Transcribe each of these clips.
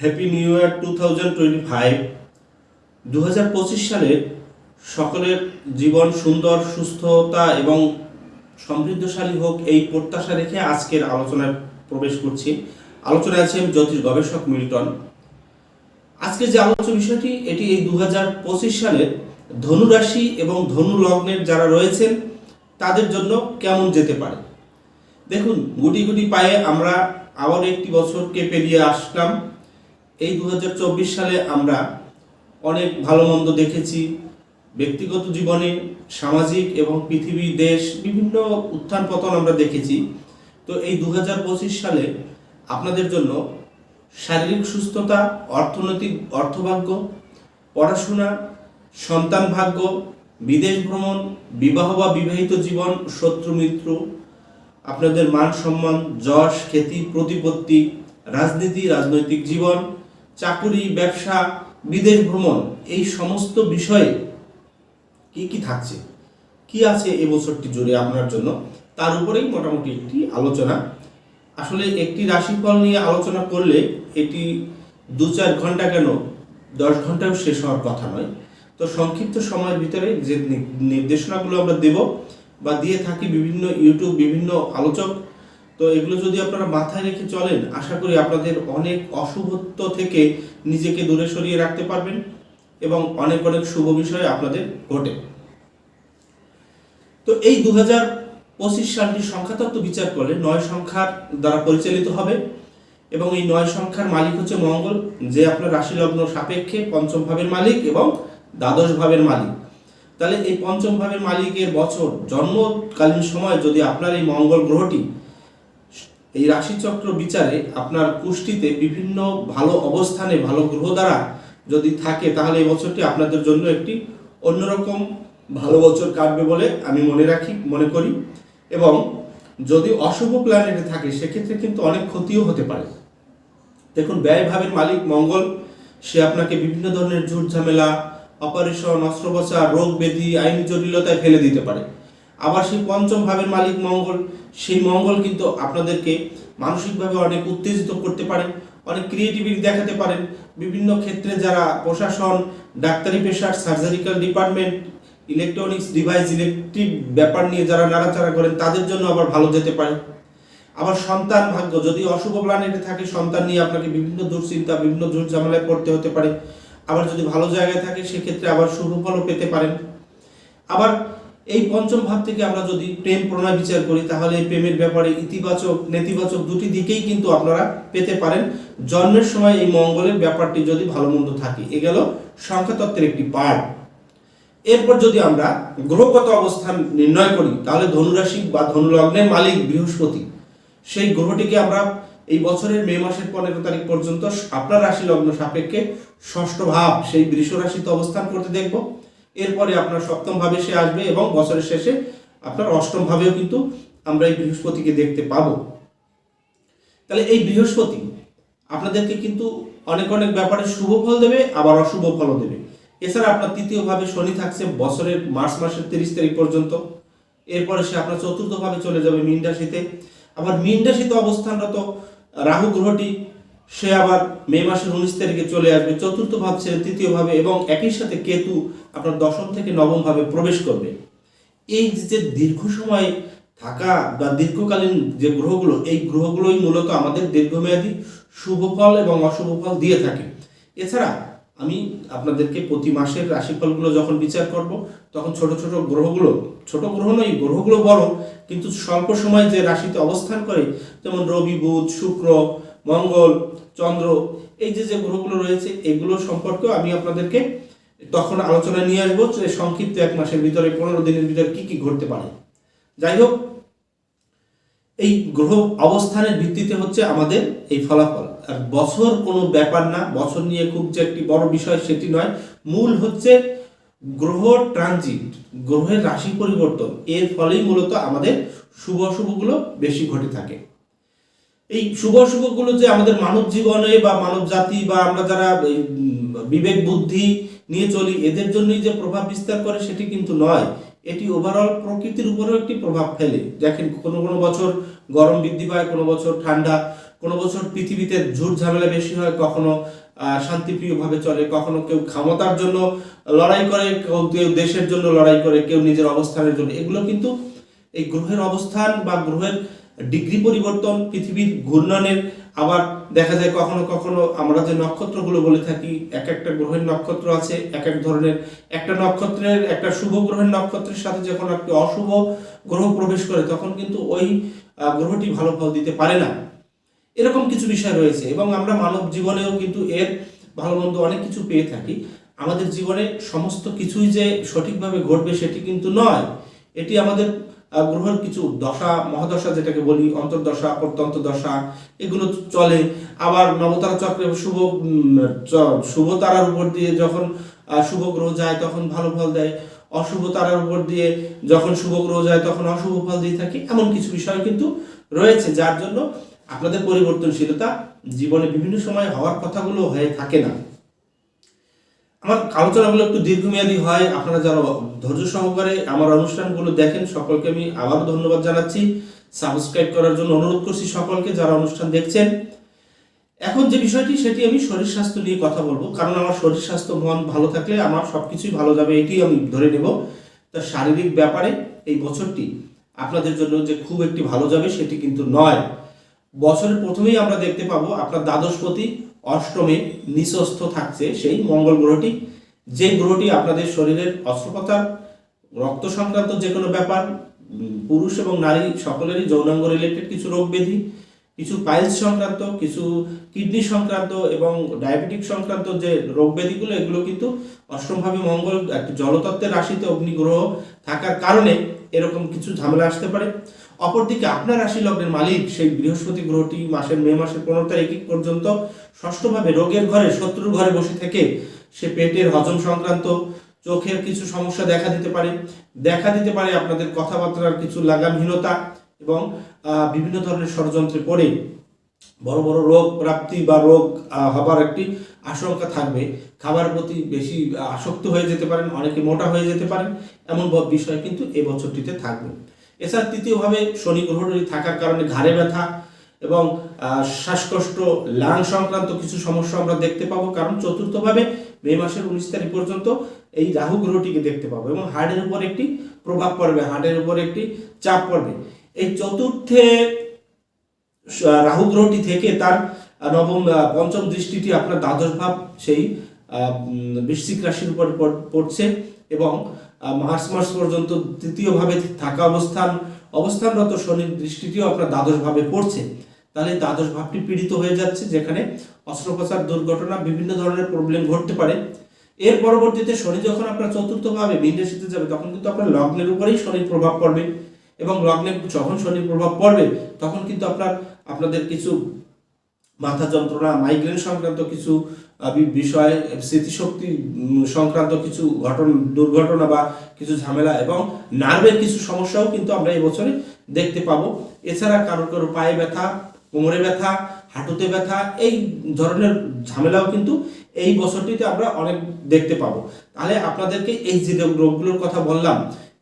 Happy new year two thousand twenty five দু হাজার পঁচিশ সালে সকলের জীবন সুন্দর, সুস্থতা এবং সমৃদ্ধশালী হোক এই প্রত্যাশা রেখে আজকের আলোচনায় প্রবেশ করছি। আলোচনায় আছেন জ্যোতিষ গবেষক মিল্টন। আজকে যে আলোচ্য বিষয়টি, এটি এই দু হাজার পঁচিশ সালের ধনুরাশি এবং ধনু লগ্নের যারা রয়েছেন, তাদের জন্য কেমন যেতে পারে? দেখুন, গুটি গুটি পায়ে আমরা আবার একটি বছরকে পেরিয়ে আসলাম। এই দু হাজার চব্বিশ সালে আমরা অনেক ভালো মন্দ দেখেছি। ব্যক্তিগত জীবনে, সামাজিক এবং পৃথিবী, দেশ, বিভিন্ন উত্থান পতন আমরা দেখেছি। তো এই দু হাজার পঁচিশ সালে আপনাদের জন্য শারীরিক সুস্থতা, অর্থনৈতিক অর্থভাগ্য, পড়াশোনা, সন্তান ভাগ্য, বিদেশ ভ্রমণ, বিবাহ বা বিবাহিত জীবন, শত্রু মিত্র, আপনাদের মান সম্মান, যশ, খ্যাতি, প্রতিপত্তি, রাজনীতি, রাজনৈতিক জীবন চাকুরি, ব্যবসা বিদেশ ভ্রমণ, এই সমস্ত বিষয়ে কি কি থাকছে? কি আছে এই বছরটি জুড়ে আপনার জন্য? তার উপরেই মোটামুটি একটি আলোচনা। আসলে একটি রাশিফল নিয়ে আলোচনা করলে এটি দু চার ঘণ্টা কেন? দশ ঘন্টাও শেষ হওয়ার কথা নয়। তো সংক্ষিপ্ত সময়ের ভিতরে যে নির্দেশনাগুলো আমরা দেব বা দিয়ে থাকি বিভিন্ন ইউটিউব, বিভিন্ন আলোচক তো এগুলো যদি আপনারা মাথায় রেখে চলেন, আশা করি আপনাদের অনেক অশুভত্ব থেকে নিজেকে দূরে সরিয়ে রাখতে পারবেন এবং অনেক অনেক শুভ বিষয় আপনাদের ঘটে। তো এই দু হাজার পঁচিশ সালটি সংখ্যাতত্ত্ব বিচার করলে নয় সংখ্যার দ্বারা পরিচালিত হবে এবং এই নয় সংখ্যার মালিক হচ্ছে মঙ্গল, যে আপনার রাশি লগ্ন সাপেক্ষে পঞ্চম ভাবের মালিক এবং দ্বাদশ ভাবের মালিক। তাহলে এই পঞ্চম ভাবের মালিকের বছর জন্মকালীন সময় যদি আপনার এই মঙ্গল গ্রহটি এই রাশিচক্র বিচারে আপনার কুষ্টিতে বিভিন্ন ভালো অবস্থানে ভালো গ্রহ দ্বারা যদি থাকে, তাহলে এই বছরটি আপনাদের জন্য একটি অন্যরকম ভালো বছর কাটবে বলে আমি মনে রাখি, মনে করি। এবং যদি অশুভ প্ল্যানেটে থাকে, সেক্ষেত্রে কিন্তু অনেক ক্ষতিও হতে পারে। দেখুন, ব্যয় ভাবের মালিক মঙ্গল, সে আপনাকে বিভিন্ন ধরনের ঝুট ঝামেলা অপারেশন অস্ত্রোপচার, রোগ ব্যাধি, আইনি জটিলতায় ফেলে দিতে পারে। আবার সেই পঞ্চম ভাবের মালিক মঙ্গল, সেই মঙ্গল কিন্তু আপনাদেরকে মানসিকভাবে অনেক উত্তেজিত করতে পারে, অনেক ক্রিয়েটিভিটি দেখাতে পারেন বিভিন্ন ক্ষেত্রে যারা প্রশাসন, ডাক্তারি পেশার surgical department electronics device electric ব্যাপার নিয়ে যারা নাড়াচাড়া করেন, তাদের জন্য আবার ভালো যেতে পারে। আবার সন্তান ভাগ্য, যদি অশুভ প্ল্যানেটে থাকে, সন্তান নিয়ে আপনাকে বিভিন্ন দুশ্চিন্তা, বিভিন্ন ঝামেলায় পড়তে হতে পারে। আবার যদি ভালো জায়গায় থাকে, সেক্ষেত্রে আবার শুভ ফলও পেতে পারেন। আবার এই পঞ্চম ভাব থেকে আমরা যদি প্রেম প্রণয় বিচার করি, তাহলে প্রেমের ব্যাপারে ইতিবাচক, নেতিবাচক দুটি দিকেই কিন্তু আপনারা পেতে পারেন। জন্মের সময় এই মঙ্গলের ব্যাপারটি যদি ভালো মন্দ থাকে। এ গেল সংখ্যাতত্ত্বের একটি পার্ট এরপর যদি আমরা গ্রহগত অবস্থান নির্ণয় করি, তাহলে ধনুরাশি বা ধনুলগ্নের মালিক বৃহস্পতি। সেই গ্রহটিকে আমরা এই বছরের মে মাসের পনেরো তারিখ পর্যন্ত আপনার রাশি লগ্ন সাপেক্ষে ষষ্ঠ ভাব, সেই বৃষ রাশিতে অবস্থান করতে দেখব। এরপরে আপনার সপ্তম ভাবে সে আসবে এবং বছরের শেষে আপনার অষ্টম ভাবেও কিন্তু আমরা এই বৃহস্পতিকে দেখতে পাবো। তাহলে এই বৃহস্পতি আপনাদেরকে কিন্তু অনেক অনেক ব্যাপারে শুভ ফল দেবে, আবার অশুভ ফলও দেবে। এছাড়া আপনার তৃতীয় ভাবে শনি থাকছে বছরের মার্চ মাসের তিরিশ তারিখ পর্যন্ত। এরপরে সে আপনার চতুর্থ ভাবে চলে যাবে মীন রাশিতে। আবার মীন রাশিতে অবস্থানরত রাহু গ্রহটি সে আবার মে মাসের উনিশ তারিখে চলে আসবে। চতুর্থ ভাব ছেড়ে তৃতীয় ভাবে এবং একই সাথে কেতু আপনার দশম থেকে নবম ভাবে প্রবেশ করবে। এই যে দীর্ঘ সময় থাকা বা দীর্ঘকালীন যে গ্রহগুলো, এই গ্রহগুলোই মূলত আমাদের দীর্ঘমেয়াদী শুভ ফল এবং অশুভ ফল দিয়ে থাকে। এছাড়া আমি আপনাদেরকে প্রতি মাসের রাশিফলগুলো যখন বিচার করব, তখন ছোট ছোট গ্রহগুলো, ছোট গ্রহ নয়, গ্রহগুলো বড়, কিন্তু স্বল্প সময় যে রাশিতে অবস্থান করে, যেমন রবি, বুধ, শুক্র মঙ্গল, চন্দ্র, এই যে যে গ্রহগুলো রয়েছে, এগুলো সম্পর্কেও আমি আপনাদেরকে তখন আলোচনা নিয়ে আসব যে সংক্ষিপ্ত এক মাসের ভিতরে, পনেরো দিনের ভিতরে কি কি ঘটতে পারে। যাই হোক, এই গ্রহ অবস্থানের ভিত্তিতে হচ্ছে আমাদের এই ফলাফল। আর বছর কোনো ব্যাপার না, বছর নিয়ে খুব যে একটি বড় বিষয় সেটি নয়। মূল হচ্ছে গ্রহ ট্রানজিট, গ্রহের রাশি পরিবর্তন। এর ফলেই মূলত আমাদের শুভ অশুভগুলো বেশি ঘটে থাকে। এই শুভ অশুভগুলো যে আমাদের মানব জীবনে বা মানব জাতি বা আমরা যারা বিবেক, বুদ্ধি নিয়ে চলি, এদের জন্যই যে প্রভাব বিস্তার করে সেটি কিন্তু নয়। এটি ওভারঅল প্রকৃতির উপরেও একটি প্রভাব ফেলে। দেখেন, কোনো কোনো বছর গরম বৃদ্ধি পায়, কোনো বছর ঠান্ডা, কোনো বছর পৃথিবীতে ঝুট ঝামেলা বেশি হয়, কখনো শান্তিপ্রিয়ভাবে চলে, কখনো কেউ ক্ষমতার জন্য লড়াই করে, কেউ কেউ দেশের জন্য লড়াই করে, কেউ নিজের অবস্থানের জন্য। এগুলো কিন্তু এই গ্রহের অবস্থান বা গ্রহের ডিগ্রি পরিবর্তন, পৃথিবীর ঘূর্ণনের, আবার দেখা যায় কখনো কখনো আমরা যে নক্ষত্রগুলো বলে থাকি, এক একটা গ্রহের নক্ষত্র আছে, এক এক ধরনের, একটা নক্ষত্রের, একটা শুভ গ্রহের নক্ষত্রের সাথে যখন একটি অশুভ গ্রহ প্রবেশ করে, তখন কিন্তু ওই গ্রহটি ভালো ফল দিতে পারে না। এরকম কিছু বিষয় রয়েছে, এবং আমরা মানব জীবনেও কিন্তু এর ভালো মন্দ অনেক কিছু পেয়ে থাকি। আমাদের জীবনে সমস্ত কিছুই যে সঠিকভাবে ঘটবে সেটি কিন্তু নয়। এটি আমাদের গ্রহের কিছু দশা, মহাদশা যেটাকে বলি, অন্তর্দশা প্রত্যন্ত দশা এগুলো চলে। আবার নবতারা চক্রে শুভ শুভ তারার উপর দিয়ে যখন শুভ গ্রহ যায়, তখন ভালো ফল দেয়। অশুভ তারার উপর দিয়ে যখন শুভ গ্রহ যায়, তখন অশুভ ফল দিয়ে থাকে। এমন কিছু বিষয় কিন্তু রয়েছে, যার জন্য আপনাদের পরিবর্তনশীলতা জীবনে বিভিন্ন সময় হওয়ার কথাগুলো হয়ে থাকে না। আমার আলোচনাগুলো একটু দীর্ঘমেয়াদী হয়, আপনারা যারা ধৈর্য সহকারে আমার অনুষ্ঠানগুলো দেখেন, সকলকে আমি আবারও ধন্যবাদ জানাচ্ছি। সাবস্ক্রাইব করার জন্য অনুরোধ করছি সকলকে যারা অনুষ্ঠান দেখছেন। এখন যে বিষয়টি, সেটি আমি শরীর স্বাস্থ্য নিয়ে কথা বলব। কারণ আমার শরীর স্বাস্থ্য, মন ভালো থাকলে আমার সবকিছুই ভালো যাবে, এটি আমি ধরে নেব। তা শারীরিক ব্যাপারে এই বছরটি আপনাদের জন্য যে খুব একটি ভালো যাবে, সেটি কিন্তু নয়। বছরের প্রথমেই আমরা দেখতে পাবো আপনার দ্বাদশপতি অষ্টমে নিঃস্বস্থ থাকছে সেই মঙ্গল গ্রহটি। যে গ্রহটি আপনাদের শরীরের অস্ত্রোপচার, রক্ত সংক্রান্ত যে কোনো ব্যাপার পুরুষ এবং নারী সকলেরই যৌনাঙ্গ রিলেটেড কিছু রোগ ব্যাধি, কিছু পাইলস সংক্রান্ত, কিছু কিডনি সংক্রান্ত এবং ডায়াবেটিক সংক্রান্ত যে রোগ ব্যাধিগুলো, এগুলো কিন্তু অষ্টমভাবে মঙ্গল, একটি জলতত্ত্বের রাশিতে অগ্নিগ্রহ থাকার কারণে এরকম কিছু ঝামেলা আসতে পারে। অপরদিকে আপনার রাশি লগ্নের মালিক সেই বৃহস্পতি গ্রহটি মাসের মে মাসের পনেরো তারিখ পর্যন্ত ষষ্ঠভাবে রোগের ঘরে, শত্রুর ঘরে বসে থেকে সে পেটের হজম সংক্রান্ত চোখের কিছু সমস্যা দেখা দিতে পারে। দেখা দিতে পারে আপনাদের কথাবার্তার কিছু লাগামহীনতা এবং বিভিন্ন ধরনের ষড়যন্ত্রে পড়ে। বড় বড় রোগ প্রাপ্তি বা রোগ হবার একটি আশঙ্কা থাকবে। খাবার প্রতি বেশি আসক্ত হয়ে যেতে পারেন, অনেকে মোটা হয়ে যেতে পারেন। এমন বিষয় কিন্তু এই বছরটিতে থাকবে। এছাড়া তৃতীয়ভাবে শনি গ্রহটি থাকার কারণে ঘাড়ে ব্যথা এবং শ্বাসকষ্ট, লাং সংক্রান্ত কিছু সমস্যা আমরা দেখতে পাবো। কারণ চতুর্থভাবে মে মাসের উনিশ তারিখ পর্যন্ত এই রাহু গ্রহটিকে দেখতে পাবো এবং হার্টের উপর একটি প্রভাব পড়বে হার্টের উপর একটি চাপ পড়বে। এই চতুর্থে রাহু গ্রহটি থেকে তার নবম পঞ্চম দৃষ্টিটি আপনার দ্বাদশ ভাব, সেই বৃশ্চিক রাশির উপর পড়- পড়ছে এবং মার্চ মাস পর্যন্ত তৃতীয় ভাবে থাকা অবস্থান, অবস্থানরত শনির দৃষ্টিটিও আপনার দ্বাদশ ভাবে পড়ছে। তাহলে দ্বাদশ ভাবটি পীড়িত হয়ে যাচ্ছে, যেখানে অস্ত্রোপচার দুর্ঘটনা, বিভিন্ন ধরনের প্রবলেম ঘটতে পারে। এর পরবর্তীতে শনি যখন আপনার চতুর্থ ভাবে মীন রাশিতে যাবে, তখন কিন্তু আপনার লগ্নের উপরেই শনির প্রভাব পড়বে। এবং লগ্নে যখন শনির প্রভাব পড়বে, তখন কিন্তু আপনার, আপনাদের কিছু মাথা যন্ত্রণা মাইগ্রেন সংক্রান্ত কিছু বিষয় স্মৃতিশক্তি সংক্রান্ত কিছু ঘটনা, দুর্ঘটনা বা কিছু ঝামেলা এবং নার্ভের কিছু সমস্যাও কিন্তু আমরা এই বছরে দেখতে পাবো। এছাড়া কারোর কারও পায়ে ব্যথা, কোমরে ব্যথা, হাঁটুতে ব্যথা, এই ধরনের ঝামেলাও কিন্তু এই বছরটিতে আমরা অনেক দেখতে পাবো। তাহলে আপনাদেরকে এই যে রোগগুলোর কথা বললাম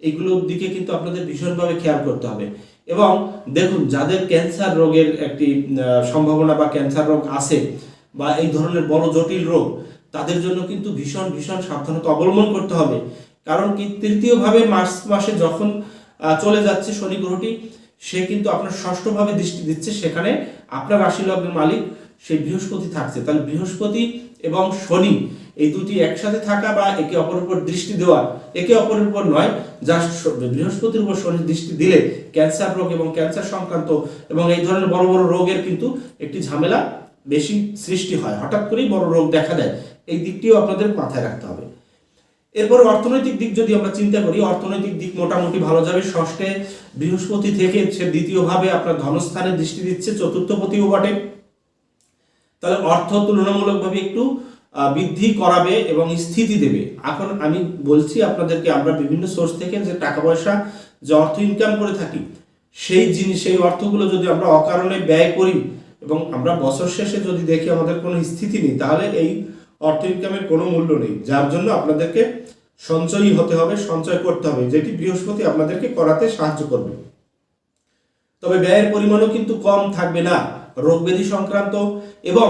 এইগুলোর দিকে কিন্তু আপনাদের ভীষণভাবে খেয়াল করতে হবে। এবং দেখুন, যাদের ক্যান্সার রোগের একটি সম্ভাবনা বা ক্যান্সার রোগ আছে বা এই ধরনের বড় জটিল রোগ, তাদের জন্য কিন্তু ভীষণ ভীষণ সাবধানতা অবলম্বন করতে হবে। কারণ কি, তৃতীয়ভাবে মার্চ মাসে যখন চলে যাচ্ছে শনি গ্রহটি, সে কিন্তু আপনার ষষ্ঠভাবে দৃষ্টি দিচ্ছে, সেখানে আপনার রাশি লগ্নের মালিক সেই বৃহস্পতি থাকছে। তাহলে বৃহস্পতি এবং শনি এই দুটি একসাথে থাকা বা একে অপরের উপর দৃষ্টি দেওয়া, একে অপরের উপর নয় যা বৃহস্পতির উপর শনির দৃষ্টি দিলে ক্যান্সার রোগ এবং ক্যান্সার সংক্রান্ত এবং এই ধরনের বড় বড় রোগের কিন্তু একটি ঝামেলা বেশি সৃষ্টি হয়। হঠাৎ করেই বড় রোগ দেখা দেয়। এই দিকটিও আপনাদের মাথায় রাখতে হবে। এরপর অর্থনৈতিক দিক যদি আমরা চিন্তা করি, অর্থনৈতিক দিক মোটামুটি ভালো যাবে। ষষ্ঠে বৃহস্পতি থেকে সে দ্বিতীয়ভাবে আপনার ধনস্থানে দৃষ্টি দিচ্ছে, চতুর্থপতিও বটে। তাহলে অর্থ তুলনামূলকভাবে একটু বৃদ্ধি করাবে এবং স্থিতি দেবে। এখন আমি বলছি আপনাদেরকে, আমরা বিভিন্ন সোর্স থেকে যে টাকা পয়সা যে অর্থ ইনকাম করে থাকি, সেই জিনিস, সেই অর্থগুলো যদি আমরা অকারণে ব্যয় করি এবং আমরা বছর শেষে যদি দেখি আমাদের কোনো স্থিতি নেই, তাহলে এই অর্থ ইনকামের কোনো মূল্য নেই, যার জন্য আপনাদেরকে সঞ্চয়ী হতে হবে, সঞ্চয় করতে হবে, যেটি বৃহস্পতি আপনাদেরকে করাতে সাহায্য করবে। তবে ব্যয়ের পরিমাণও কিন্তু কম থাকবে না রোগ ব্যাধি সংক্রান্ত এবং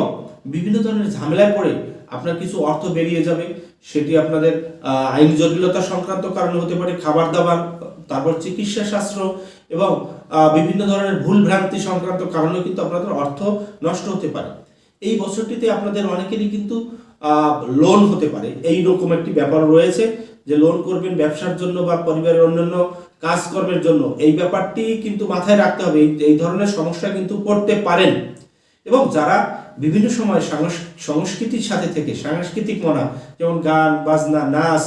বিভিন্ন ধরনের ঝামেলায় পড়ে আপনার কিছু অর্থ বেরিয়ে যাবে, সেটি আপনাদের আইন জটিলতা সংক্রান্ত কারণে হতে পারে খাবার দাবার তারপর চিকিৎসা শাস্ত্র এবং বিভিন্ন ধরনের ভুল ভ্রান্তি সংক্রান্ত কারণেও কিন্তু আপনাদের অর্থ নষ্ট হতে পারে। এই বছরটিতে আপনাদের অনেকেরই কিন্তু লোন হতে পারে। এই রকম একটি ব্যাপার রয়েছে যে লোন করবেন ব্যবসার জন্য বা পরিবারের অন্যান্য কাজকর্মের জন্য। এই ব্যাপারটি কিন্তু মাথায় রাখতে হবে। এই ধরনের সমস্যা কিন্তু পড়তে পারেন। এবং যারা বিভিন্ন সময় সংস্কৃতির সাথে থেকে, সাংস্কৃতিক মনা, যেমন গান, বাজনা, নাচ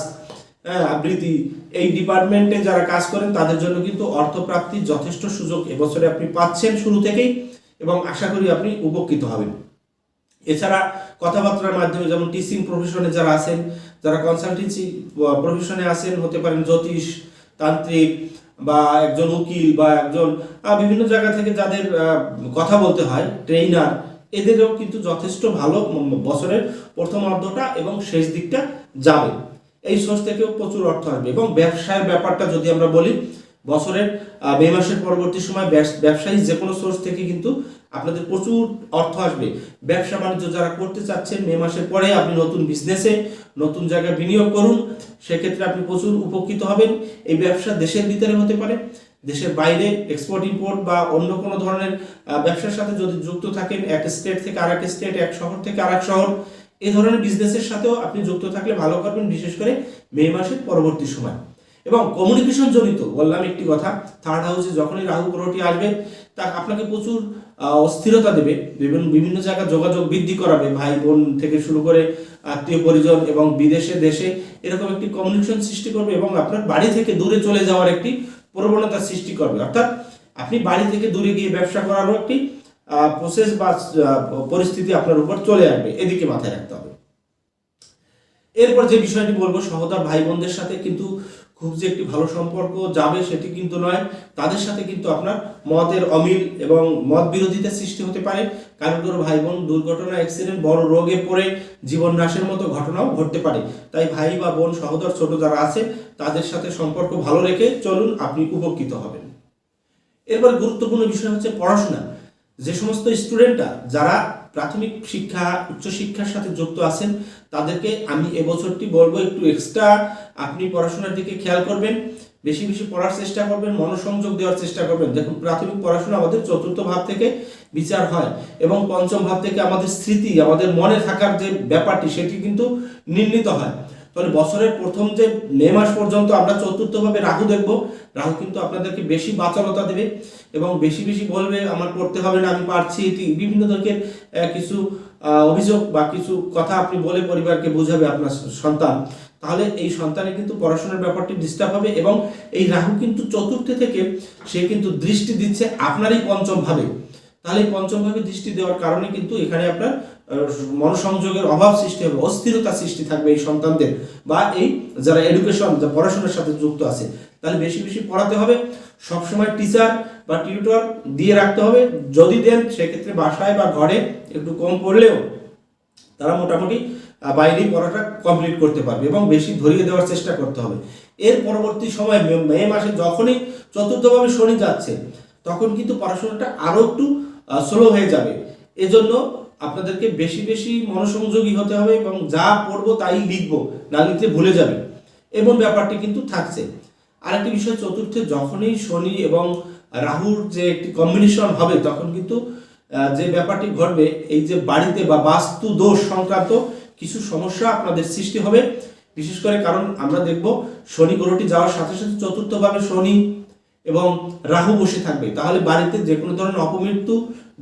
হ্যাঁ, আবৃত্তি। এই ডিপার্টমেন্টে যারা কাজ করেন তাদের জন্য কিন্তু অর্থপ্রাপ্তির যথেষ্ট সুযোগ এবছরে আপনি পাচ্ছেন শুরু থেকেই এবং আশা করি আপনি উপকৃত হবেন। এছাড়া কথাবার্তার মাধ্যমে যেমন টিচিং প্রফেশনে যারা আছেন যারা কনসালটেন্সি প্রফেশনে আছেন হতে পারেন জ্যোতিষ তান্ত্রিক বা একজন উকিল বা একজন বিভিন্ন জায়গা থেকে যাদের কথা বলতে হয় ট্রেইনার এদেরও কিন্তু যথেষ্ট ভালো বছরের প্রথম অর্ধটা এবং শেষ দিকটা যাবে। এই সোর্স থেকেও প্রচুর অর্থ আসবে এবং ব্যবসায়ের ব্যাপারটা যদি আমরা বলি, বছরের মে মাসের পরবর্তী সময় ব্যবস- ব্যবসায়ী যে কোনো সোর্স থেকে কিন্তু আপনাদের প্রচুর অর্থ আসবে। ব্যবসা বাণিজ্য যারা করতে চাচ্ছেন, মে মাসের পরে আপনি নতুন বিজনেসে নতুন জায়গায় বিনিয়োগ করুন, সেক্ষেত্রে আপনি প্রচুর উপকৃত হবেন। এই ব্যবসা দেশের ভিতরে হতে পারে, দেশের বাইরে এক্সপোর্ট ইম্পোর্ট বা অন্য কোনো ধরনের ব্যবসার সাথে যদি যুক্ত থাকেন, এক স্টেট থেকে আরেক স্টেট এক শহর থেকে আরেক শহর এই ধরনের বিজনেসের সাথেও আপনি যুক্ত থাকলে ভালো করবেন, বিশেষ করে মে মাসের পরবর্তী সময়। এবং কমিউনিকেশন জনিত বললাম একটি কথা থার্ড হাউসে যখনই রাহু গ্রহটি আসবে, তা আপনাকে প্রচুর অস্থিরতা দেবে। বিভিন্ন বিভিন্ন জায়গায় যোগাযোগ বৃদ্ধি করাবে, ভাই বোন থেকে শুরু করে আত্মীয় পরিজন এবং বিদেশে, দেশে এরকম একটি কমিউনিকেশন সৃষ্টি করবে এবং আপনার বাড়ি থেকে দূরে চলে যাওয়ার একটি প্রবণতা সৃষ্টি করবে। অর্থাৎ আপনি বাড়ি থেকে দূরে গিয়ে ব্যবসা করারও একটি প্রসেস বা পরিস্থিতি আপনার উপর চলে আসবে। এদিকে মাথায় রাখতে হবে। এরপর যে বিষয়টি বলব, সহোদর ভাই বোনদের সাথে কিন্তু খুব যে একটি ভালো সম্পর্ক যাবে সেটি কিন্তু নয়। তাদের সাথে কিন্তু আপনার মতের অমিল এবং মত বিরোধিতা সৃষ্টি হতে পারে। কারণ কারও ভাই বোন দুর্ঘটনা অ্যাক্সিডেন্ট বড় রোগে পড়ে, জীবন নাশের মতো ঘটনাও ঘটতে পারে। তাই ভাই বা বোন, সহোদর, ছোট যারা আছে, তাদের সাথে সম্পর্ক ভালো রেখে চলুন আপনি উপকৃত হবেন। এরপর গুরুত্বপূর্ণ বিষয় হচ্ছে পড়াশোনা। যে সমস্ত স্টুডেন্টরা যারা প্রাথমিক শিক্ষা উচ্চশিক্ষার সাথে যুক্ত আছেন, তাদেরকে আমি এবছরটি বলব একটু এক্সট্রা আপনি পড়াশোনার দিকে খেয়াল করবেন, বেশি বেশি পড়ার চেষ্টা করবেন, মনোসংযোগ দেওয়ার চেষ্টা করবেন। দেখুন, প্রাথমিক পড়াশোনা আমাদের চতুর্থ ভাব থেকে বিচার হয় এবং পঞ্চম ভাব থেকে আমাদের স্মৃতি, আমাদের মনে থাকার যে ব্যাপারটি, সেটি কিন্তু নির্ণীত হয়। তাহলে বছরের প্রথম যে মে মাস পর্যন্ত আমরা চতুর্থভাবে রাহু দেখব, রাহু কিন্তু আপনাদেরকে বেশি বাচালতা দেবে এবং বেশি বেশি বলবে, আমার পড়তে হবে না, আমি পারছি। বিভিন্ন ধরনের কিছু অভিযোগ বা কিছু কথা আপনি বলে পরিবারকে বোঝাবে আপনার সন্তান। তাহলে এই সন্তানের কিন্তু পড়াশোনার ব্যাপারটি ডিস্টার্ব হবে এবং এই রাহু কিন্তু চতুর্থে থেকে সে কিন্তু দৃষ্টি দিচ্ছে আপনারই পঞ্চম ভাবে। তাহলে এই পঞ্চম ভাবে দৃষ্টি দেওয়ার কারণে কিন্তু এখানে আপনার মনোসংযোগের অভাব সৃষ্টি হবে অস্থিরতা সৃষ্টি থাকবে এই সন্তানদের বা এই যারা এডুকেশন যা পড়াশোনার সাথে যুক্ত আছে। তাহলে বেশি বেশি পড়াতে হবে সবসময় টিচার বা টিউটর দিয়ে রাখতে হবে। যদি দেন সেক্ষেত্রে বাসায় বা ঘরে একটু কম পড়লেও তারা মোটামুটি আহ, বাইরেই পড়াটা কমপ্লিট করতে পারবে এবং বেশি ধরিয়ে দেওয়ার চেষ্টা করতে হবে। এর পরবর্তী সময় মে মাসে যখনই চতুর্থভাবে শনি যাচ্ছে তখন কিন্তু পড়াশোনাটা আরও একটু স্লো হয়ে যাবে। এজন্য আপনাদেরকে বেশি বেশি মনোসংযোগী হতে হবে এবং যা পড়ব তাই লিখব, না লিখলে ভুলে যাবে। এমন ব্যাপারটি কিন্তু থাকছে। আরেকটি বিষয়, চতুর্থে যখনই শনি এবং রাহুর যে একটি কম্বিনেশন হবে, তখন কিন্তু যে ব্যাপারটি ঘটবে, এই যে বাড়িতে বা বাস্তু দোষ সংক্রান্ত কিছু সমস্যা আপনাদের সৃষ্টি হবে। বিশেষ করে কারণ আমরা দেখব, শনি গ্রহটি যাওয়ার সাথে সাথে চতুর্থভাবে শনি এবং রাহু বসে থাকবে। তাহলে বাড়িতে যে কোনো ধরনের অপমৃত্যু,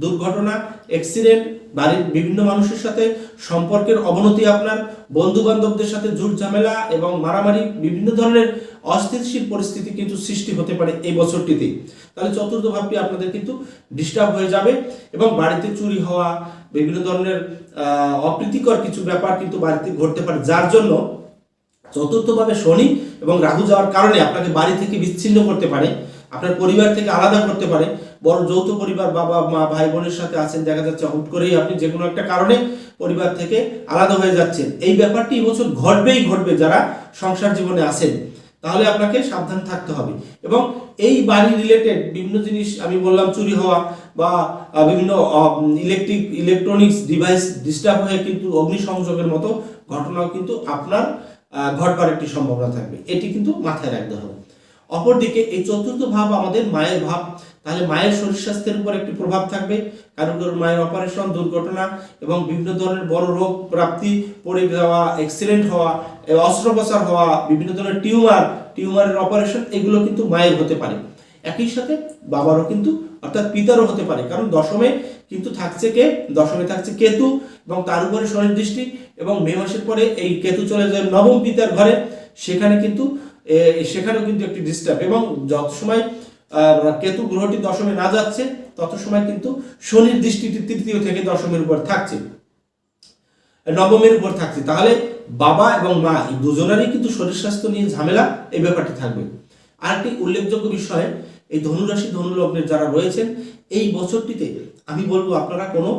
দুর্ঘটনা অ্যাক্সিডেন্ট বাড়ির বিভিন্ন মানুষের সাথে সম্পর্কের অবনতি, আপনার বন্ধু বান্ধবদের সাথে জুট ঝামেলা এবং মারামারি, বিভিন্ন ধরনের অস্থিতিশীল পরিস্থিতি কিন্তু সৃষ্টি হতে পারে এই বছরটিতে। তাহলে চতুর্থ ভাবটি আপনাদের কিন্তু ডিস্টার্ব হয়ে যাবে এবং বাড়িতে চুরি হওয়া, বিভিন্ন ধরনের অপ্রীতিকর কিছু ব্যাপার কিন্তু বাড়িতে ঘটতে পারে, যার জন্য চতুর্থভাবে শনি এবং রাহু যাওয়ার কারণে আপনাকে বাড়ি থেকে বিচ্ছিন্ন করতে পারে, আপনার পরিবার থেকে আলাদা করতে পারে বড় যৌথ পরিবার বাবা, মা, ভাই, বোনের সাথে আছেন, দেখা যাচ্ছে হুট করেই আপনি যে কোনো একটা কারণে পরিবার থেকে আলাদা হয়ে যাচ্ছেন। এই ব্যাপারটি এবছর ঘটবেই ঘটবে যারা সংসার জীবনে আছেন। তাহলে আপনাকে সাবধান থাকতে হবে। এবং এই বাড়ি রিলেটেড বিভিন্ন জিনিস, আমি বললাম চুরি হওয়া বা বিভিন্ন ইলেকট্রিক ইলেকট্রনিক্স ডিভাইস ডিস্টার্ব হয়ে কিন্তু অগ্নিসংযোগের মতো ঘটনাও কিন্তু আপনার ঘটবার একটি সম্ভাবনা থাকবে। এটি কিন্তু মাথায় রাখতে হবে। অপরদিকে এই চতুর্থ ভাব আমাদের মায়ের ভাব। তাহলে মায়ের শরীর স্বাস্থ্যের উপর একটি প্রভাব থাকবে। কারণ কারও মায়ের অপারেশন দুর্ঘটনা এবং বিভিন্ন ধরনের বড় রোগ প্রাপ্তি, পড়ে যাওয়া অ্যাক্সিডেন্ট হওয়া অস্ত্রোপচার হওয়া, বিভিন্ন ধরনের টিউমার, টিউমারের অপারেশন এগুলো কিন্তু মায়ের হতে পারে। একই সাথে বাবারও কিন্তু, অর্থাৎ পিতারও হতে পারে। কারণ দশমে কিন্তু থাকছে কে? দশমে থাকছে কেতু এবং তার উপরে শনির দৃষ্টি এবং মে মাসের পরে এই কেতু চলে যায় নবম পিতার ঘরে। সেখানে কিন্তু সেখানেও কিন্তু একটি ডিস্টার্ব এবং যত সময় কেতু গ্রহটি দশমে না যাচ্ছে, তত সময় কিন্তু শনির দৃষ্টিটি তৃতীয় থেকে দশমের উপর থাকছে। নবমের উপর থাকছে। তাহলে বাবা এবং মা এই দুজনেরই কিন্তু শরীর স্বাস্থ্য নিয়ে ঝামেলা এই ব্যাপারটি থাকবে। আরেকটি উল্লেখযোগ্য বিষয়, এই ধনুরাশি ধনুলগ্নের যারা রয়েছেন, এই বছরটিতে আমি বলব আপনারা কোনো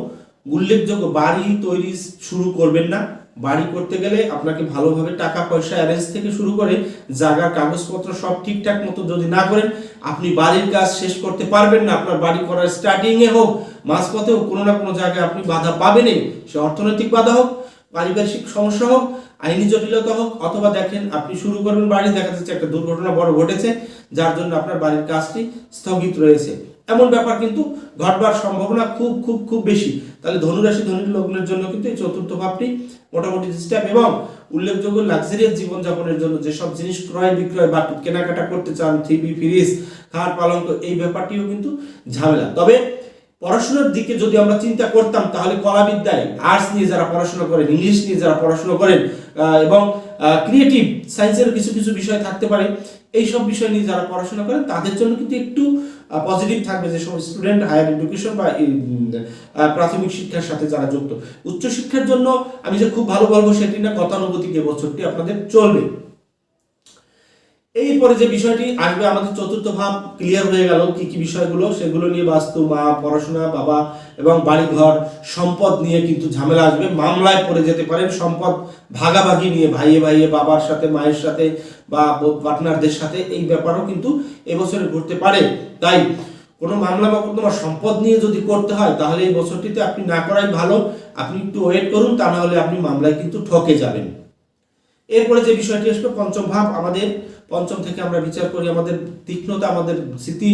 উল্লেখযোগ্য বাড়ি তৈরি শুরু করবেন না। বাড়ি করতে গেলে আপনাকে ভালোভাবে টাকা পয়সা অ্যারেঞ্জ থেকে শুরু করে জায়গার কাগজপত্র সব ঠিকঠাক মতো যদি না করেন, আপনি বাড়ির কাজ শেষ করতে পারবেন না। আপনার বাড়ি করার স্টার্টিং এ হোক, মাঝপথে হোক, কোনো না কোনো জায়গায় আপনি বাধা পাবেনই। সে অর্থনৈতিক বাধা হোক পারিপার্শ্বিক সমস্যা হোক, আইনি জটিলতা হোক, অথবা দেখেন আপনি শুরু করবেন বাড়ি, দেখা যাচ্ছে একটা দুর্ঘটনা বড় ঘটেছে, যার জন্য আপনার বাড়ির কাজটি স্থগিত রয়েছে। এমন ব্যাপার কিন্তু ঘটবার সম্ভাবনা খুব খুব খুব বেশি। তাহলে ধনুরাশি, ধনুর লগ্নের জন্য কিন্তু এই চতুর্থ ভাবটি মোটামুটি ডিস্টার্ব এবং উল্লেখযোগ্য লাক্সারিয়াস জীবনযাপনের জন্য যেসব জিনিস ক্রয় বিক্রয় বা কেনাকাটা করতে চান টিভি ফ্রিজ খাট পালঙ্ক, এই ব্যাপারটিও কিন্তু ঝামেলা। তবে পড়াশোনার দিকে যদি আমরা চিন্তা করতাম, তাহলে কলাবিদ্যায় আর্টস নিয়ে যারা পড়াশোনা করেন ইংলিশ নিয়ে যারা পড়াশোনা করেন এবং ক্রিয়েটিভ সায়েন্সের কিছু কিছু বিষয় থাকতে পারে। এই সব বিষয় নিয়ে যারা পড়াশোনা করেন, তাদের জন্য কিন্তু একটু পজিটিভ থাকবে যে সব স্টুডেন্ট হায়ার এডুকেশন বা প্রাথমিক শিক্ষার সাথে যারা যুক্ত। উচ্চশিক্ষার জন্য আমি যে খুব ভালো বলব, সেটি না গতানুগতিক এবছরটি আপনাদের চলবে। এরপরে যে বিষয়টি আসবে, আমাদের চতুর্থ ভাব ক্লিয়ার হয়ে গেল কি কি বিষয়গুলো, সেগুলো নিয়ে বাস্তু, মা, পড়াশোনা, বাবা এবং বাড়িঘর, সম্পদ নিয়ে কিন্তু ঝামেলা আসবে। মামলায় পড়ে যেতে পারেন, সম্পদ ভাগাভাগি নিয়ে ভাইয়ে ভাইয়ে, বাবার সাথে, মায়ের সাথে বা পার্টনারদের সাথে এই ব্যাপারও কিন্তু এবছরে ঘটতে পারে। তাই কোনো মামলা মোকদ্দমা সম্পদ নিয়ে যদি করতে হয়, তাহলে এই বছরটিতে আপনি না করাই ভালো। আপনি একটু ওয়েট করুন, তা না হলে আপনি মামলায় কিন্তু ঠকে যাবেন। এরপরে যে বিষয়টি আসবে, পঞ্চম ভাব আমাদের, পঞ্চম থেকে আমরা বিচার করি আমাদের তীক্ষ্ণতা, আমাদের স্মৃতি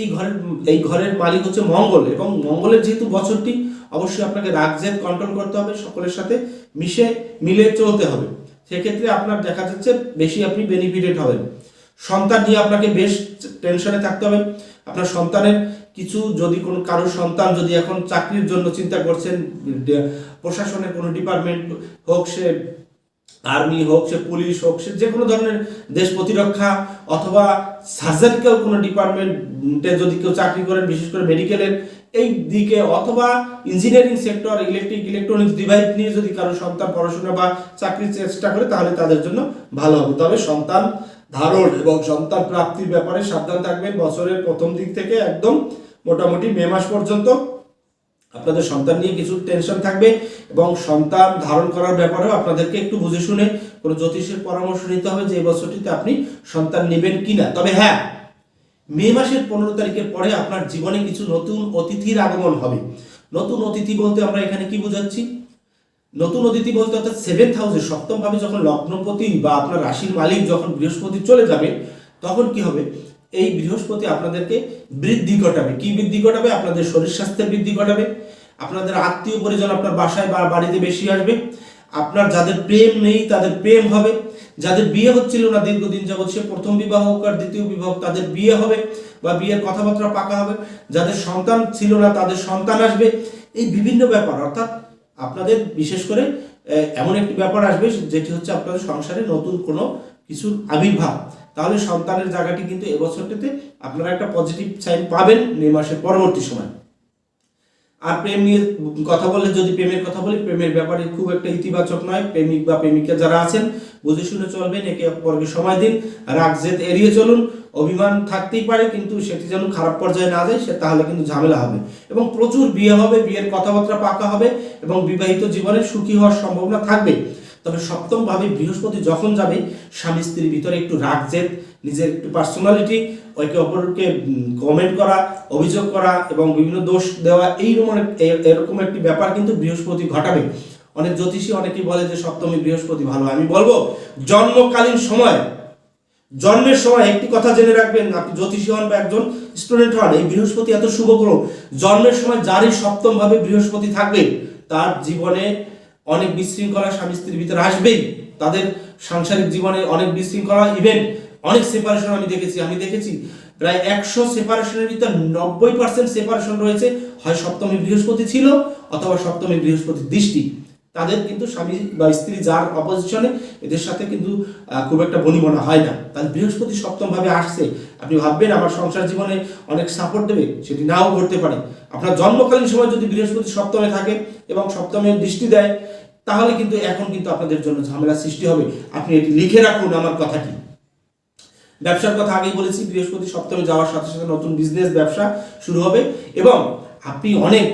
এই ঘরের এই ঘরের মালিক হচ্ছে মঙ্গল এবং মঙ্গলের যেহেতু বছরটি, অবশ্যই আপনাকে রাগ রাগজেদ কন্ট্রোল করতে হবে, সকলের সাথে মিশে, মিলে চলতে হবে। সেক্ষেত্রে আপনার দেখা যাচ্ছে বেশি আপনি বেনিফিটেড হবেন। সন্তান নিয়ে আপনাকে বেশ টেনশনে থাকতে হবে। আপনার সন্তানের কিছু যদি কোনো, কারোর সন্তান যদি এখন চাকরির জন্য চিন্তা করছেন, প্রশাসনের কোনো ডিপার্টমেন্ট হোক, সে আর্মি হোক, সে পুলিশ হোক, সে যে কোনো ধরনের দেশ প্রতিরক্ষা অথবা সার্জারিক্যাল কোনো ডিপার্টমেন্টে যদি কেউ চাকরি করেন, বিশেষ করে মেডিকেলের এই দিকে অথবা engineering sector, electric, electronics device নিয়ে যদি কারও সন্তান পড়াশোনা বা চাকরির চেষ্টা করে, তাহলে তাদের জন্য ভালো হবে। তবে সন্তান ধারণ এবং সন্তান প্রাপ্তির ব্যাপারে সাবধান থাকবেন। বছরের প্রথম দিক থেকে একদম মোটামুটি মে মাস পর্যন্ত আপনাদের সন্তান নিয়ে কিছু টেনশন থাকবে এবং সন্তান ধারণ করার ব্যাপারেও আপনাদেরকে একটু বুঝে শুনে কোনো জ্যোতিষের পরামর্শ নিতে হবে যে বছরটিতে আপনি সন্তান নেবেন কিনা। তবে হ্যাঁ মে মাসের পনেরো তারিখের পরে আপনার জীবনে কিছু নতুন অতিথির আগমন হবে। নতুন অতিথি বলতে আমরা এখানে কি বোঝাচ্ছি? নতুন অতিথি বলতে অর্থাৎ সেভেন্থ হাউসে সপ্তম ভাবে যখন লগ্নপতি বা আপনার রাশির মালিক যখন বৃহস্পতি চলে যাবে, তখন কি হবে? এই বৃহস্পতি আপনাদেরকে বৃদ্ধি ঘটাবে। কি বৃদ্ধি ঘটাবে? আপনাদের শরীর স্বাস্থ্যের বৃদ্ধি ঘটাবে। আপনাদের আত্মীয় পরিজন আপনার বাসায় বা বাড়িতে বেশি আসবে। আপনার যাদের প্রেম নেই, তাদের প্রেম হবে। যাদের বিয়ে হচ্ছিল না, দীর্ঘদিন যাবৎ সে প্রথম বিবাহ হোক আর দ্বিতীয় বিবাহ তাদের বিয়ে হবে বা বিয়ের কথাবার্তা পাকা হবে। যাদের সন্তান ছিল না, তাদের সন্তান আসবে। এই বিভিন্ন ব্যাপার, অর্থাৎ আপনাদের বিশেষ করে এমন একটি ব্যাপার আসবে, যেটি হচ্ছে আপনাদের সংসারে নতুন কোনো কিছুর আবির্ভাব, তাহলে সন্তানের জায়গাটি কিন্তু এবছরটিতে আপনারা একটা পজিটিভ সাইন পাবেন মে মাসের পরবর্তী সময়। আর প্রেম নিয়ে কথা বললে, যদি প্রেমের কথা বলি, প্রেমের ব্যাপারে খুব একটা ইতিবাচক নয়। প্রেমিক বা প্রেমিকা যারা আছেন, বুঝে শুনে চলবেন, একে অপরকে সময় দিন, রাগ জেদ এড়িয়ে চলুন। অভিমান থাকতেই পারে, কিন্তু সেটি যেন খারাপ পর্যায়ে না যায়, সে তাহলে কিন্তু ঝামেলা হবে। এবং প্রচুর বিয়ে হবে, বিয়ের কথাবার্তা পাকা হবে, এবং বিবাহিত জীবনে সুখী হওয়ার সম্ভাবনা থাকবে। তবে সপ্তম ভাবে বৃহস্পতি যখন যাবে, স্বামী স্ত্রীর ভিতরে একটু রাগ, জেদ, নিজের একটু পার্সোনালিটি একে অপরকে কমেন্ট করা, অভিযোগ করা এবং বিভিন্ন দোষ দেওয়া, এইরকম এরকম একটি ব্যাপার কিন্তু বৃহস্পতি ঘটাবে। অনেক জ্যোতিষী অনেকেই বলে যে সপ্তমী বৃহস্পতি ভালো। আমি বলব, জন্মকালীন সময়, জন্মের সময় একটি কথা জেনে রাখবেন, আপনি জ্যোতিষী হন বা একজন স্টুডেন্ট হন, এই বৃহস্পতি এত শুভ গ্রহ। জন্মের সময় যারই সপ্তম ভাবে বৃহস্পতি থাকবে, তার জীবনে অনেক বিশৃঙ্খলা স্বামী স্ত্রীর ভিতরে আসবেই। তাদের সাংসারিক জীবনে অনেক বিশৃঙ্খলা ইভেন্ট অনেক সেপারেশন আমি দেখেছি। আমি দেখেছি প্রায় একশো সেপারেশনের ভিতর নব্বই পার্সেন্ট সেপারেশন রয়েছে। হয় সপ্তমী বৃহস্পতি ছিল অথবা সপ্তমী বৃহস্পতির দৃষ্টি। তাদের কিন্তু স্বামী বা স্ত্রী যার অপোজিশনে এদের সাথে কিন্তু খুব একটা বনিবনা হয় না। তাহলে বৃহস্পতি সপ্তম ভাবে আসছে। আপনি ভাববেন আমার সংসার জীবনে অনেক সাপোর্ট দেবে, সেটি নাও ঘটতে পারে। আপনার জন্মকালীন সময় যদি বৃহস্পতি সপ্তমে থাকে এবং সপ্তমে দৃষ্টি দেয়, তাহলে কিন্তু এখন কিন্তু আপনাদের জন্য ঝামেলা সৃষ্টি হবে। আপনি এটি লিখে রাখুন আমার কথাটি। ব্যবসার কথা আগেই বলেছি, বৃহস্পতি সপ্তমে যাওয়ার সাথে সাথে নতুন বিজনেস ব্যবসা শুরু হবে। এবং আপনি অনেক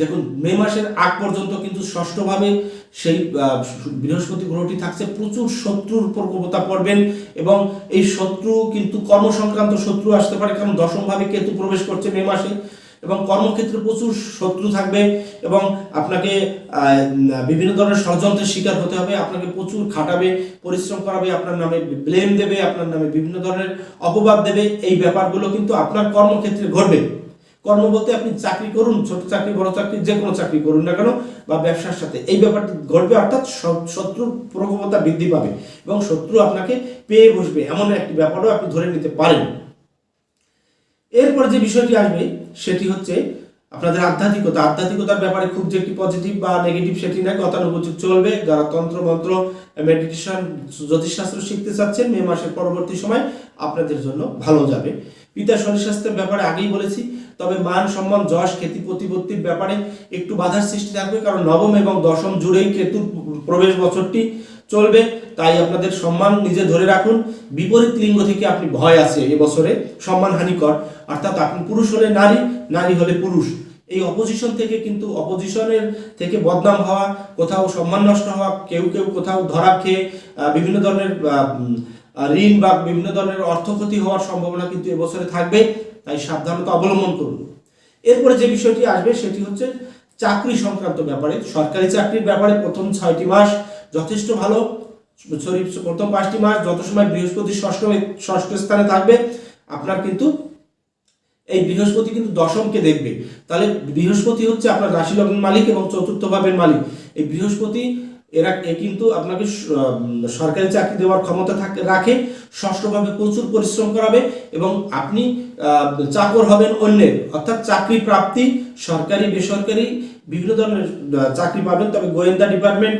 দেখুন, মে মাসের আগ পর্যন্ত কিন্তু ষষ্ঠভাবে সেই বৃহস্পতি গ্রহটি থাকছে। প্রচুর শত্রুর প্রকোপতা পড়বেন এবং এই শত্রু কিন্তু কর্মসংক্রান্ত শত্রু আসতে পারে, কারণ দশমভাবে কেতু প্রবেশ করছে মে মাসে এবং কর্মক্ষেত্রে প্রচুর শত্রু থাকবে এবং আপনাকে বিভিন্ন ধরনের ষড়যন্ত্রের শিকার হতে হবে, আপনাকে প্রচুর খাটাবে, পরিশ্রম করাবে, আপনার নামে ব্লেম দেবে, আপনার নামে বিভিন্ন ধরনের অপবাদ দেবে। এই ব্যাপারগুলো কিন্তু আপনার কর্মক্ষেত্রে ঘটবে। কর্ম বলতে আপনি চাকরি করুন, ছোট চাকরি, বড় চাকরি, যে কোনো চাকরি করুন না কেন, বা ব্যবসার সাথে। এই ব্যাপারটি ঘটবে, অর্থাৎ শত্রুর প্রকোপতা বৃদ্ধি পাবে এবং শত্রু আপনাকে পেয়ে বসবে। এমন একটি ব্যাপারও আপনি ধরে নিতে পারেন। এরপর যে বিষয়টি আসবে, সেটি হচ্ছে আপনাদের আধ্যাত্মিকতা। আধ্যাত্মিকতার ব্যাপারে খুব যে একটি পজিটিভ বা নেগেটিভ সেটি না গতানুগতিক চলবে। যারা তন্ত্র, মন্ত্র মেডিটেশন জ্যোতিষশাস্ত্র শিখতে চাচ্ছেন, মে মাসের পরবর্তী সময় আপনাদের জন্য ভালো যাবে। পিতা শরীর স্বাস্থ্যের ব্যাপারে আগেই বলেছি তবে মান সম্মান, যশ, খ্যাতি, প্রতিপত্তির ব্যাপারে একটু বাধার সৃষ্টি থাকবে, কারণ নবম এবং দশম জুড়েই কেতুর প্রবেশ বছরটি চলবে। তাই আপনাদের সম্মান নিজে ধরে রাখুন। বিপরীত লিঙ্গ থেকে আপনি ভয় আছে এবছরে, সম্মান হানিকর। অর্থাৎ আপনি পুরুষ হলে নারী নারী হলে পুরুষ। এই অপোজিশন থেকে কিন্তু অপোজিশনের থেকে বদনাম হওয়া, কোথাও সম্মান নষ্ট হওয়া, কেউ কেউ কোথাও ধরা খেয়ে বিভিন্ন ধরনের ঋণ বা বিভিন্ন ধরনের অর্থ ক্ষতি হওয়ার সম্ভাবনা কিন্তু এবছরে থাকবে। তাই সাবধানতা অবলম্বন করুন। এরপরে যে বিষয়টি আসবে সেটি হচ্ছে চাকরি সংক্রান্ত ব্যাপারে। সরকারি চাকরির ব্যাপারে প্রথম ছয়টি মাস যথেষ্ট ভালো। সরি, প্রথম পাঁচটি মাস যত সময় বৃহস্পতি ষষ্ঠ ষষ্ঠ স্থানে থাকবে, আপনার কিন্তু এই বৃহস্পতি কিন্তু দশমকে দেখবে। তাহলে বৃহস্পতি হচ্ছে আপনার রাশি লগ্নের মালিক এবং চতুর্থ ভাবের মালিক। এই বৃহস্পতি এরা এ কিন্তু আপনাকে সরকারি চাকরি দেওয়ার ক্ষমতা থাকে রাখে ষষ্ঠভাবে প্রচুর পরিশ্রম করাবে এবং আপনি চাকর হবেন অন্যের। অর্থাৎ চাকরি প্রাপ্তি, সরকারি, বেসরকারি বিভিন্ন ধরনের চাকরি পাবেন। তবে গোয়েন্দা ডিপার্টমেন্ট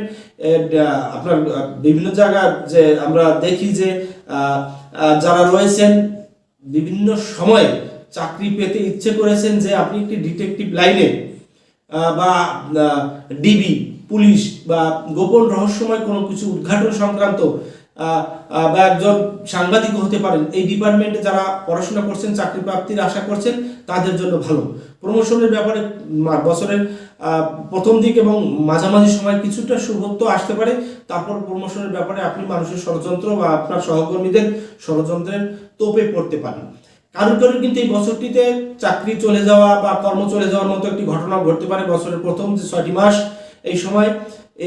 আপনার বিভিন্ন জায়গা যে আমরা দেখি যে যারা রয়েছেন, বিভিন্ন সময়ে চাকরি পেতে ইচ্ছে করেছেন যে আপনি একটি ডিটেকটিভ লাইনে বা ডিবি পুলিশ বা গোপন রহস্যময় কোনো কিছু উদ্ঘাটন সংক্রান্ত বা একজন সাংবাদিক হতে পারেন। এই ডিপার্টমেন্টে যারা পড়াশোনা করছেন চাকরি প্রাপ্তির আশা করছেন, তাদের জন্য ভালো। প্রমোশনের ব্যাপারে বছরের প্রথম দিক এবং মাঝামাঝি সময় কিছুটা শুভত্ব আসতে পারে। তারপর প্রমোশনের ব্যাপারে আপনি মানুষের ষড়যন্ত্র বা আপনার সহকর্মীদের ষড়যন্ত্রের তোপে পড়তে পারেন। কারোর কারোর কিন্তু এই বছরটিতে চাকরি চলে যাওয়া বা কর্ম চলে যাওয়ার মতো একটি ঘটনা ঘটতে পারে। বছরের প্রথম যে ছয়টি মাস এই সময়,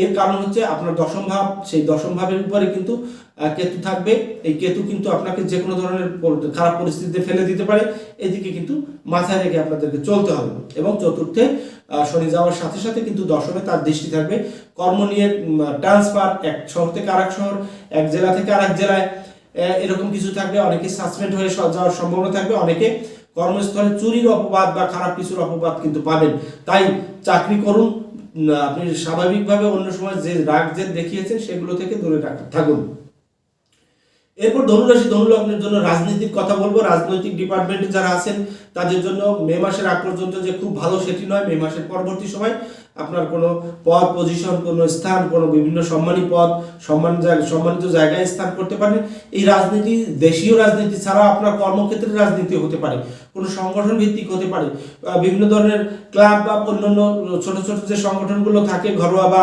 এর কারণ হচ্ছে আপনার দশম ভাব, সেই দশম ভাবের উপরে কিন্তু কেতু থাকবে। এই কেতু কিন্তু আপনাকে যে কোনো ধরনের খারাপ পরিস্থিতিতে ফেলে দিতে পারে। এদিকে কিন্তু মাথায় রেখে আপনাদেরকে চলতে হবে। এবং চতুর্থে শনি যাওয়ার সাথে সাথে কিন্তু দশমে তার দৃষ্টি থাকবে। কর্ম নিয়ে ট্রান্সফার এক শহর থেকে আরেক শহর, এক জেলা থেকে আরেক জেলায় এরকম কিছু থাকবে। অনেকে সাসপেন্ড হয়ে যাওয়ার সম্ভাবনা থাকবে। অনেকে কর্মস্থলে চুরির অপবাদ বা খারাপ কিছুর অপবাদ কিন্তু পাবেন। তাই চাকরি করুন আপনি স্বাভাবিকভাবে অন্য সময় যে রাগ যে দেখিয়েছেন, সেগুলো থেকে দূরে থাকুন। এরপর ধনুরাশি ধনুলগ্নের জন্য রাজনীতির কথা বলব। রাজনৈতিক ডিপার্টমেন্টে যারা আছেন, তাদের জন্য মে মাসের আগ পর্যন্ত যে খুব ভালো সেটি নয়, মে মাসের পরবর্তী সময়। আপনার কোনো পদ পজিশন কোনো স্থান, কোনো বিভিন্ন সম্মানী পদ, সম্মান সম্মানিত জায়গায় স্থান করতে পারেন। এই রাজনীতি, দেশীয় রাজনীতি ছাড়া আপনার কর্মক্ষেত্রের রাজনীতি হতে পারে, কোনো সংগঠন ভিত্তিক হতে পারে। বিভিন্ন ধরনের ক্লাব বা অন্যান্য ছোট ছোট যে সংগঠনগুলো থাকে, ঘরোয়া বা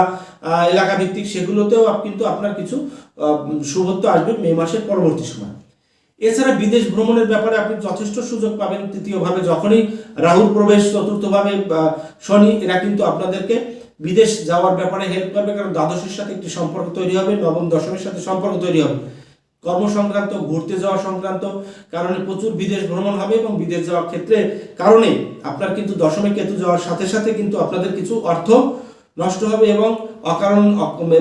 এলাকা ভিত্তিক সেগুলোতেও কিন্তু আপনার কিছু শুভত্ব আসবে মে মাসের পরবর্তী সময়। এছাড়া বিদেশ ভ্রমণের ব্যাপারে আপনি যথেষ্ট সুযোগ পাবেন তৃতীয়ভাবে যখনই রাহুর প্রবেশ, চতুর্থভাবে শনি, এরা কিন্তু আপনাদেরকে বিদেশ যাওয়ার ব্যাপারে হেল্প করবে, কারণ দ্বাদশের সাথে একটি সম্পর্ক তৈরি হবে, নবম, দশমের সাথে সম্পর্ক তৈরি হবে। কর্ম সংক্রান্ত ঘুরতে যাওয়া সংক্রান্ত কারণে প্রচুর বিদেশ ভ্রমণ হবে এবং বিদেশ যাওয়ার ক্ষেত্রে কারণে আপনার কিন্তু দশমে কেতু যাওয়ার সাথে সাথে কিন্তু আপনাদের কিছু অর্থ নষ্ট হবে এবং অকারণ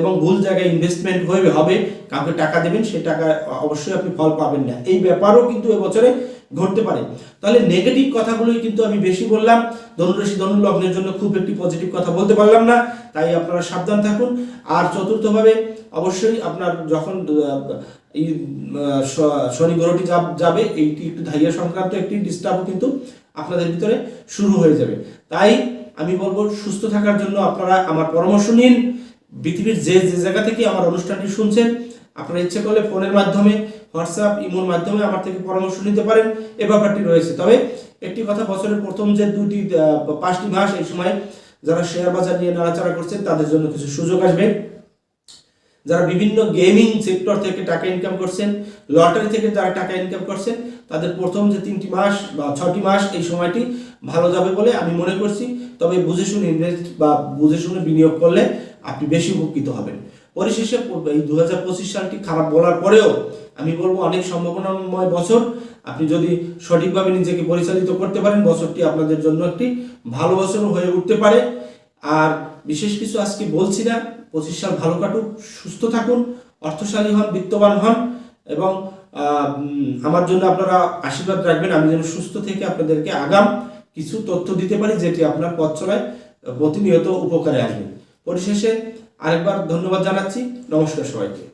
এবং ভুল জায়গায় ইনভেস্টমেন্ট হয়ে হবে, কাউকে টাকা দেবেন সেই টাকা অবশ্যই আপনি ফল পাবেন না। এই ব্যাপারও কিন্তু এবছরে ঘটতে পারে। তাহলে নেগেটিভ কথাগুলোই কিন্তু আমি বেশি বললাম। ধনুরাশি, ধনু লগ্নের জন্য খুব একটি পজিটিভ কথা বলতে পারলাম না, তাই আপনারা সাবধান থাকুন। আর চতুর্থভাবে অবশ্যই আপনার যখন এই শনি গ্রহটি যাবে এইটি একটু ধাইয়া সংক্রান্ত একটি ডিস্টার্বও কিন্তু আপনাদের ভিতরে শুরু হয়ে যাবে। তাই আমি বলব সুস্থ থাকার জন্য আপনারা আমার পরামর্শ নিন। পৃথিবীর যে যে জায়গা থেকে আমার অনুষ্ঠানটি শুনছেন, আপনারা ইচ্ছে করলে ফোনের মাধ্যমে, হোয়াটসঅ্যাপ, ইমোর মাধ্যমে আমার থেকে পরামর্শ নিতে পারেন। এ ব্যাপারটি রয়েছে। তবে একটি কথা বছরের প্রথম যে দুটি পাঁচটি মাস এই সময় যারা শেয়ার বাজার নিয়ে নাড়াচাড়া করছেন, তাদের জন্য কিছু সুযোগ আসবে। যারা বিভিন্ন গেমিং সেক্টর থেকে টাকা ইনকাম করছেন, লটারি থেকে যারা টাকা ইনকাম করছেন, তাদের প্রথম যে তিনটি মাস বা ছটি মাস এই সময়টি ভালো যাবে বলে আমি মনে করছি। তবে বুঝে শুনে ইনভেস্ট বা বুঝে শুনে বিনিয়োগ করলে আপনি বেশি উপকৃত হবেন। পরিশেষে এই দু হাজার পঁচিশ সালটি খারাপ বলার পরেও আমি বলব অনেক সম্ভাবনাময় বছর আপনি যদি সঠিকভাবে নিজেকে পরিচালিত করতে পারেন, বছরটি আপনাদের জন্য একটি ভালো বছর হয়ে উঠতে পারে। আর বিশেষ কিছু আজকে বলছি না, পঁচিশ সাল ভালো কাটুক, সুস্থ থাকুন, অর্থশালী হন, বিত্তবান হন এবং আমার জন্য আপনারা আশীর্বাদ রাখবেন। আমি যেন সুস্থ থেকে আপনাদেরকে আগাম কিছু তথ্য দিতে পারি যেটি আপনার পথ চলায় প্রতিনিয়ত উপকারে আসবে। পরিশেষে আরেকবার ধন্যবাদ জানাচ্ছি। নমস্কার সবাইকে।